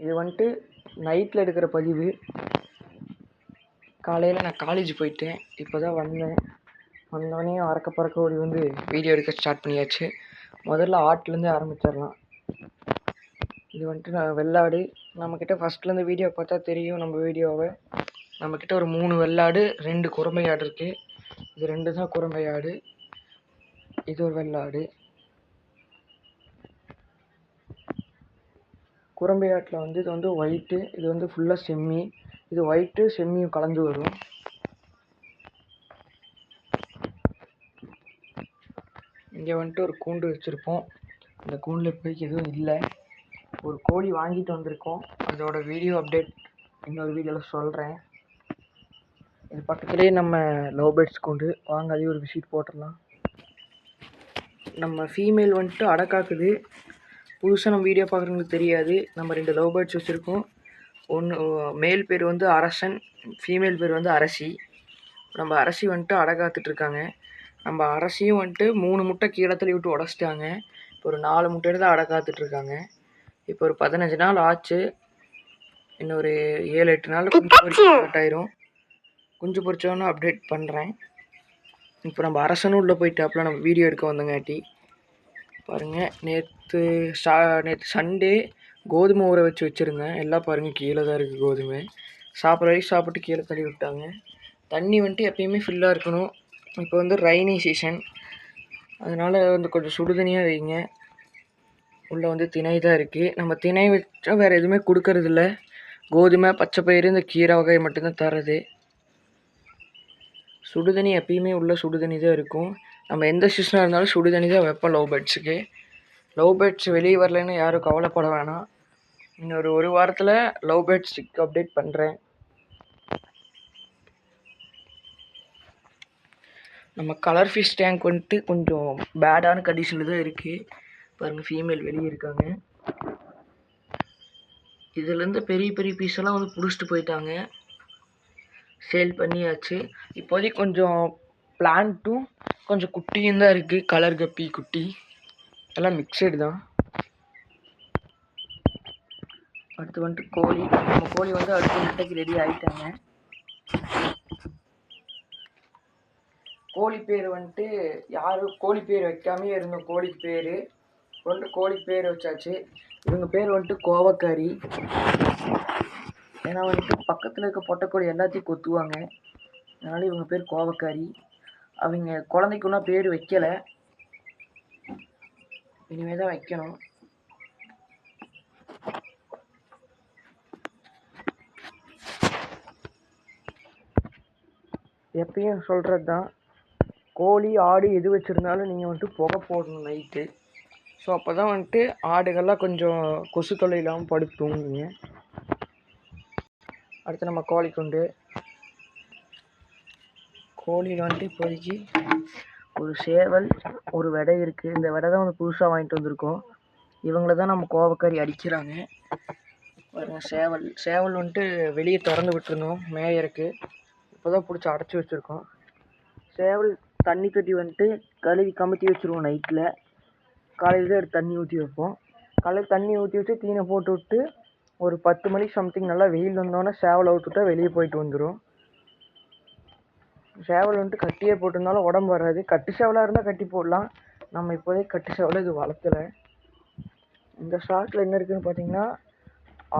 இது வந்துட்டு நைட்டில் எடுக்கிற பதிவு. காலையில் நான் காலேஜ் போயிட்டேன். இப்போ தான் வந்தேன். வந்தோடனே அறக்க பறக்க ஓடி வந்து வீடியோ எடுக்க ஸ்டார்ட் பண்ணியாச்சு. முதல்ல ஆர்ட்லேருந்து ஆரம்பிச்சிடலாம். இது வந்துட்டு நான் வெள்ளாடு. நம்மக்கிட்ட ஃபஸ்ட்லேருந்து வீடியோ பார்த்தா தெரியும் நம்ம வீடியோவை நம்மக்கிட்ட ஒரு மூணு வெள்ளாடு ரெண்டு குறம்பை ஆடு இருக்குது இது ரெண்டு தான் குறம்பை ஆடு இது ஒரு வெள்ளாடு. குறம்பை ஆட்டில் வந்து இது வந்து ஒயிட்டு இது வந்து ஃபுல்லாக செம்மி இது ஒயிட்டு செம்மியும் கலந்து வரும். இங்கே வந்துட்டு ஒரு கூண்டு வச்சுருப்போம். அந்த கூண்டில் இப்போதைக்கு எதுவும் இல்லை. ஒரு கோழி வாங்கிட்டு வந்திருக்கோம். அதோட வீடியோ அப்டேட் இன்னொரு வீடியோவில் சொல்கிறேன் இது பக்கத்துலேயே நம்ம லவ் பேர்ட்ஸ் கூண்டு. வாங்க அதையும் ஒரு விசிட் போட்டுடலாம். நம்ம ஃபீமேல் வந்துட்டு அடக்காக்குது புதுசாக நம்ம வீடியோ பார்க்குறவங்களுக்கு தெரியாது. நம்ம ரெண்டு லவ் பேர்ட்ஸ் வச்சுருக்கோம் ஒன்று மேல் பேர் வந்து அரசன் ஃபீமேல் பேர் வந்து அரசி. நம்ம அரசி வந்துட்டு அடகாத்துட்ருக்காங்க நம்ம அரசியும் வந்துட்டு மூணு முட்டை கீழே தள்ளி விட்டு உடச்சிட்டாங்க. இப்போ ஒரு நாலு முட்டையில தான் அடை காத்துட்ருக்காங்க இப்போ ஒரு பதினஞ்சு நாள் ஆச்சு. இன்னும் ஒரு ஏழு எட்டு நாள் குஞ்சு ஸ்டார்ட் ஆயிரும். குஞ்சு பொரிச்சோன்னு அப்டேட் பண்ணுறேன் இப்போ நம்ம அரசனும் உள்ளே போயிட்டாப்புல. நம்ம வீடியோ எடுக்க வந்தங்காட்டி. பாருங்கள் நேற்று சா நேற்று சண்டே கோதுமை ஊற வச்சு வச்சுருந்தேன். எல்லாம் பாருங்கள் கீழே தான் இருக்குது கோதுமை. சாப்பிட்ற வரைக்கும் சாப்பிட்டு கீழே தள்ளி விட்டாங்க. தண்ணி வந்துட்டு எப்பயுமே ஃபில்லாக இருக்கணும். இப்போ வந்து ரைனி சீசன் அதனால் வந்து கொஞ்சம் சுடுதண்ணியாக வைங்க. உள்ளே வந்து திணை தான் இருக்குது நம்ம திணை வச்சா வேறு எதுவுமே கொடுக்கறதில்ல. கோதுமை பச்சை பயிறு இந்த கீரை வகை மட்டும்தான் தர்றது. சுடுதண்ணி எப்பயுமே உள்ள சுடுதண்ணி தான் இருக்கும். நம்ம எந்த சீசனாக இருந்தாலும் சுடுதண்ணி தான் வைப்போம் லவ் பேர்ட்ஸுக்கு. லவ் பேர்ட்ஸ் வெளியே வரலன்னு யாரும் கவலைப்பட வேணாம். இன்னொரு ஒரு வாரத்தில் லவ் பேர்ட்ஸுக்கு அப்டேட் பண்ணுறேன் நம்ம கலர் ஃபிஷ் டேங்க் வந்துட்டு கொஞ்சம் பேடான கண்டிஷனில் தான் இருக்குது பாருங்கள் ஃபீமேல் வெளியே இருக்காங்க. இதுலேருந்து பெரிய பெரிய பீஸ் எல்லாம் வந்து பிடிச்சிட்டு போயிட்டாங்க. சேல் பண்ணியாச்சு. இப்போதைக்கு கொஞ்சம் பிளான்ட்டும் கொஞ்சம் குட்டியும் தான் இருக்குது கலர் கப்பி குட்டி. எல்லாம் மிக்சடு தான். அடுத்து வந்துட்டு கோழி. நம்ம கோழி வந்து அடுத்த முட்டைக்கு ரெடி ஆகிட்டாங்க கோழி பேர் வந்துட்டு யாரும் கோழி பேர் வைக்காமே இருந்த கோழிக்கு பேர். வந்துட்டு கோழி பேர் வச்சாச்சு. இவங்க பேர் வந்துட்டு கோவக்காரி ஏன்னா வந்துட்டு பக்கத்தில் இருக்க பொட்டைக்கோழி எல்லாத்தையும் கொத்துவாங்க. அதனால இவங்க பேர் கோவக்காரி. அவங்க குழந்தைக்கு பேர் வைக்கலை. இனிமே தான் வைக்கணும். எப்பயும் சொல்கிறது தான் கோழி ஆடு எது வச்சுருந்தாலும் நீங்கள் வந்துட்டு புகை போடணும் நைட்டு ஸோ அப்போ தான் வந்துட்டு ஆடுகள்லாம் கொஞ்சம் கொசு தொல்லை இல்லாமல் படுத்து தூங்குங்க அடுத்து நம்ம கோழி குண்டு கோழியில் வந்துட்டு இப்போதைக்கு ஒரு சேவல் ஒரு விடை இருக்குது இந்த விடை தான் வந்து புதுசாக வாங்கிட்டு வந்திருக்கோம். இவங்கள தான் நம்ம கோவக்கறி அடிக்கிறாங்க. பாருங்க சேவல் சேவல் வந்துட்டு வெளியே திறந்து விட்டுருந்தோம். மேயருக்கு இப்போ தான் பிடிச்சி அடைச்சி வச்சுருக்கோம். சேவல் தண்ணி கட்டி வந்துட்டு கழுவி கமுத்தி வச்சுருவோம் நைட்டில் காலையில் தான் எடுத்து தண்ணி ஊற்றி வைப்போம். காலையில் தண்ணி ஊற்றி வச்சு தீனை போட்டு விட்டு ஒரு பத்து மணிக்கு சம்திங் நல்லா வெயில் வந்தோடனே சேவலை அவுத்துட்டா வெளியே போயிட்டு வந்துடும் சேவல் வந்துட்டு கட்டியே போட்டிருந்தாலும் உடம்பு வராது. கட்டு சேவலாக இருந்தால் கட்டி போடலாம். நம்ம இப்போதைக்கு கட்டு சேவலை இது வளர்த்தல இந்த ஷாட்டில் என்ன இருக்குதுன்னு பார்த்தீங்கன்னா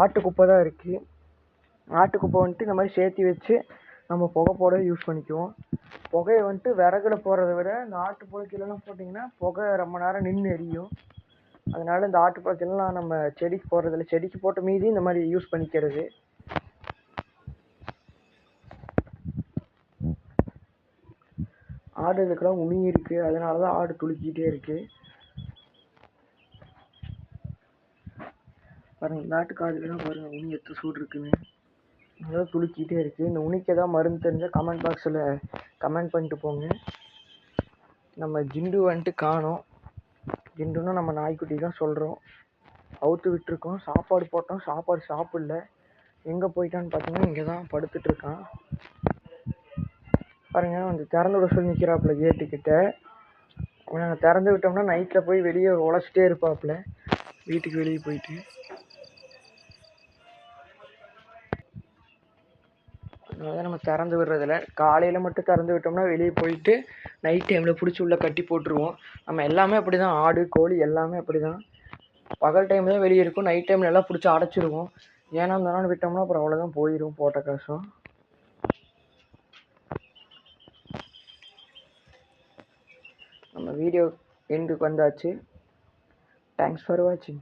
ஆட்டுக்குப்பை தான் இருக்குது ஆட்டுக்குப்பை வந்துட்டு இந்த மாதிரி சேர்த்தி வச்சு நம்ம புகை போட யூஸ் பண்ணிக்குவோம். புகையை வந்துட்டு விறகுல போடுறத விட இந்த ஆட்டு புழுக்கையிலலாம் போட்டிங்கன்னா புகை ரொம்ப நேரம் நின்று எரியும். அதனால இந்த ஆட்டு புழுக்கைலாம் நம்ம செடிக்கு போடுறதில்ல. செடிக்கு போட்ட மீதி இந்த மாதிரி யூஸ் பண்ணிக்கிறது. ஆடுகளுக்கெல்லாம் உமி இருக்குது அதனால தான் ஆடு துளிக்கிட்டே இருக்குது பாருங்கள் இந்த ஆட்டு பாருங்கள் உனி எத்தனை சூடு இருக்குன்னு. நல்லா துளுக்கிட்டே இருக்குது இந்த உனிக்கு ஏதாவது மருந்து தெரிஞ்சால் கமெண்ட் பாக்ஸில் கமெண்ட் பண்ணிட்டு போங்க. நம்ம ஜிண்டு வந்துட்டு காணோம். ஜிண்டுன்னு நம்ம நாய்க்குட்டி தான் சொல்கிறோம் அவுத்து விட்டுருக்கோம். சாப்பாடு போட்டோம். சாப்பாடு சாப்பிடல. எங்கே போயிட்டான்னு பார்த்தீங்கன்னா இங்கே தான் படுத்துட்ருக்கான் பாருங்கள் வந்து திறந்து விட சொல்லி நிற்கிறாப்புல கேட்டுக்கிட்ட நாங்கள் திறந்து விட்டோம்னா நைட்டில் போய் வெளியே உழைச்சிட்டே இருப்பாப்புல. வீட்டுக்கு வெளியே போயிட்டு. அதனால் நம்ம திறந்து விடுறதில்ல. காலையில் மட்டும் திறந்து விட்டோம்னா வெளியே போயிட்டு நைட் டைமில் பிடிச்சி உள்ளே கட்டி போட்டுருவோம். நம்ம எல்லாமே அப்படி தான் ஆடு கோழி எல்லாமே அப்படி தான் பகல் டைம் தான் வெளியே இருக்கும். நைட் டைமில் எல்லாம் பிடிச்சி அடைச்சிருவோம். ஏன்னா அந்த நாள் விட்டோம்னா அப்புறம் அவ்வளோதான் போயிடும் போட்ட காசும் நம்ம வீடியோ எண்டுக்கு வந்தாச்சு. தேங்க்ஸ் ஃபார் வாட்சிங்